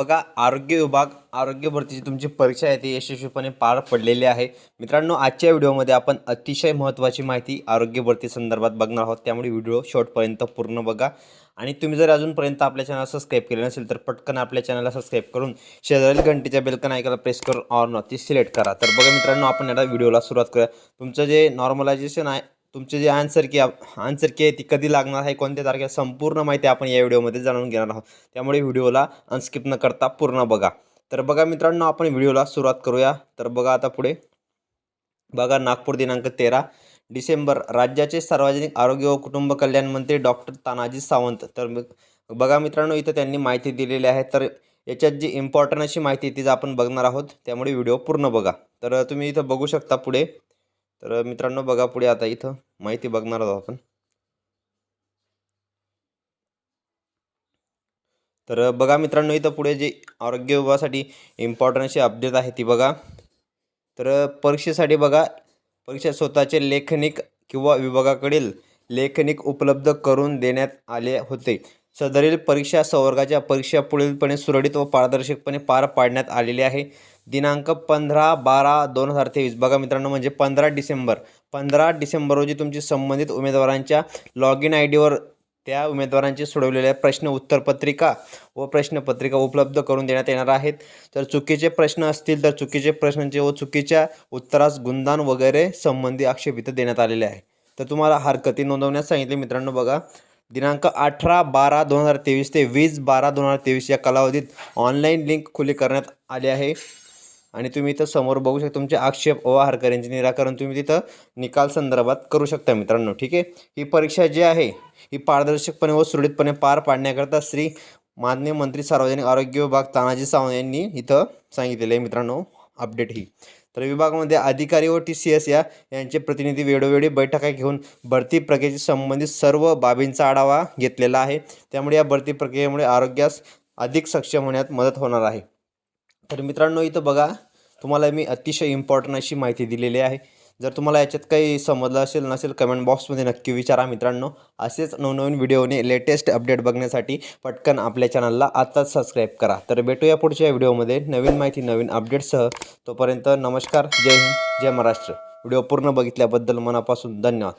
बघा आरोग्य विभाग आरोग्य भरतीची तुमची परीक्षा आहे ती यशस्वीपणे पार पडलेली आहे. मित्रांनो आजच्या व्हिडिओमध्ये आपण अतिशय महत्त्वाची माहिती आरोग्य भरती संदर्भात बघणार आहोत. त्यामुळे व्हिडिओ शॉर्टपर्यंत पूर्ण बघा. आणि तुम्ही जर अजूनपर्यंत आपल्या चॅनल सबस्क्राईब केले नसेल तर पटकन आपल्या चॅनलला सबस्क्राईब करून शेजारील घंटीच्या बेलकन ऐकायला प्रेस करून ऑर नॉट ती सिलेक्ट करा. तर बघा मित्रांनो आपण या व्हिडिओला सुरुवात करूया. तुमचं जे नॉर्मलायझेशन आहे तुमचे जे आन्सर की आन्सर की आहे ती कधी लागणार आहे कोणत्या तारखेला संपूर्ण माहिती आपण या व्हिडिओमध्ये जाणून घेणार आहोत. त्यामुळे व्हिडिओला अनस्किप न करता पूर्ण बघा. तर बघा मित्रांनो आपण व्हिडिओला सुरुवात करूया. तर बघा आता पुढे. बघा नागपूर दिनांक तेरा डिसेंबर. राज्याचे सार्वजनिक आरोग्य व कुटुंब कल्याण मंत्री डॉक्टर तानाजी सावंत. तर बघा मित्रांनो इथं त्यांनी माहिती दिलेली आहे. तर याच्यात जी इम्पॉर्टंट अशी माहिती आहे तीच आपण बघणार आहोत. त्यामुळे व्हिडिओ पूर्ण बघा. तर तुम्ही इथं बघू शकता पुढे. तर मित्रांनो बघा पुढे आता इथं माहिती बघणार आहोत आपण. तर बघा मित्रांनो इथं पुढे जे आरोग्य विभागासाठी इम्पॉर्टंट अशी अपडेट आहे ती बघा. तर परीक्षेसाठी बघा परीक्षा स्वतःचे लेखनिक किंवा विभागाकडील लेखनिक उपलब्ध करून देण्यात आले होते. सदरील परीक्षा संवर्गाच्या परीक्षा पुढीलपणे सुरळीत व पारदर्शकपणे पार पाडण्यात आलेली आहे. दिनांक पंधरा बारा दोन हजार तेवीस. बघा मित्रांनो म्हणजे पंधरा डिसेंबर. पंधरा डिसेंबर रोजी तुमची संबंधित उमेदवारांच्या लॉग इन आय डीवर त्या उमेदवारांचे सोडवलेल्या प्रश्न उत्तरपत्रिका व प्रश्नपत्रिका उपलब्ध करून देण्यात येणार आहेत. तर चुकीचे प्रश्न असतील तर चुकीचे प्रश्नांचे व चुकीच्या उत्तरास गुणदान वगैरे संबंधी आक्षेप इथं देण्यात आलेले आहे. तर तुम्हाला हरकती नोंदवण्यास सांगितले मित्रांनो बघा. दिनांक अठरा बारा दोन हजार तेवीस ते वीस बारा दोन हजार तेवीस या कालावधीत ऑनलाईन लिंक खुली करण्यात आली आहे. आणि तुम्ही इथं समोर बघू शकता तुमचे आक्षेप व हरकऱ्यांचे निराकरण तुम्ही तिथं निकाल संदर्भात करू शकता मित्रांनो ठीक आहे? ही परीक्षा जी आहे ही पारदर्शकपणे व सुरळीतपणे पार पाडण्याकरता श्री माननीय मंत्री सार्वजनिक आरोग्य विभाग तानाजी सावंत यांनी इथं सांगितलेलं आहे मित्रांनो अपडेट ही. तर विभागामध्ये अधिकारी व टी सी एस या यांचे प्रतिनिधी वेळोवेळी बैठका घेऊन भरती प्रक्रियेशी संबंधित सर्व बाबींचा आढावा घेतलेला आहे. त्यामुळे या भरती प्रक्रियेमुळे आरोग्यास अधिक सक्षम होण्यात मदत होणार आहे. तर मित्रांनो इथं बघा तुम्हाला मी अतिशय इम्पॉर्टंट अशी माहिती दिलेली आहे. जर तुम्हाला याच्यात काही समजलं असेल नसेल कमेंट बॉक्समध्ये नक्की विचारा मित्रांनो. असेच नवनवीन व्हिडिओने लेटेस्ट अपडेट बघण्यासाठी पटकन आपल्या चॅनलला आत्ताच सबस्क्राईब करा. तर भेटूया पुढच्या व्हिडिओमध्ये नवीन माहिती नवीन अपडेटसह तोपर्यंत नमस्कार. जय हिंद जय महाराष्ट्र. व्हिडिओ पूर्ण बघितल्याबद्दल मनापासून धन्यवाद.